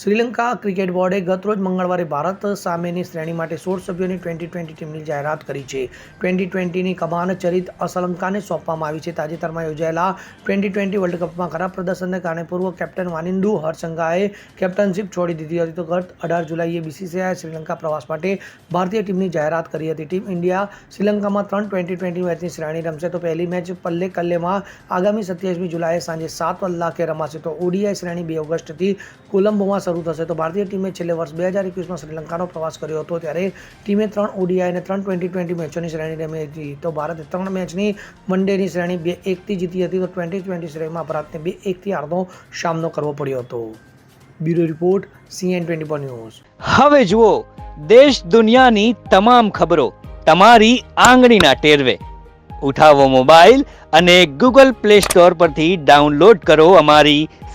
Sri Lanka cricket બોર્ડે ગતરોજ મંગળવારે ભારત સામેની શ્રેણી માટે સોળ સભ્યોની ટ્વેન્ટી ટ્વેન્ટી ટીમની જાહેરાત કરી છે. ટ્વેન્ટી ટ્વેન્ટીની કમાન ચરિત અસલંકાને સોંપવામાં આવી છે. તાજેતરમાં યોજાયેલા ટ્વેન્ટી ટ્વેન્ટી વર્લ્ડ કપમાં ખરાબ પ્રદર્શનને કારણે પૂર્વ કેપ્ટન વાનિંદુ હરસંગાએ કેપ્ટનશીપ છોડી દીધી હતી. તો ગત અઢાર જુલાઈએ બીસીસીઆઈએ શ્રીલંકા પ્રવાસ માટે ભારતીય ટીમની જાહેરાત કરી હતી. ટીમ ઇન્ડિયા શ્રીલંકામાં ત્રણ ટ્વેન્ટી ટ્વેન્ટી મેચની શ્રેણી રમશે. તો પહેલી મેચ પલ્લે કલ્લેમાં આગામી સત્યાવીસમી જુલાઈએ સાંજે સાત કલાકે રમાશે. તો ઓડીઆઈ શ્રેણી બે ઓગસ્ટથી કોલંબોમાં શરૂ થશે. તો ભારતીય ટીમે છેલ્લે વર્ષ બે હજાર એકવીસમાં શ્રીલંકાનો પ્રવાસ કર્યો હતો. ત્યારે ટીમે ત્રણ ઓડીઆઈ અને ત્રણ ટ્વેન્ટી ટ્વેન્ટી મેચોની શ્રેણી રમી હતી. તો ભારતે ત્રણ મેચની વનડેની શ્રેણી બે એકથી જીતી હતી. તો ટ્વેન્ટી ટ્વેન્ટી શ્રેણીમાં ભારતને બે એકથી હારનો સામનો કરવો પડ્યો હતો. બ્યુરો રિપોર્ટ, સીએન ટ્વેન્ટી પર ન્યૂઝ. હવે જુઓ, દેશ દુનિયાની તમામ ખબરો તમારી આંગળીના ટેરવે. ઉઠાવો મોબાઈલ અને ગૂગલ પ્લે સ્ટોર પરથી ડાઉનલોડ કરો અમારી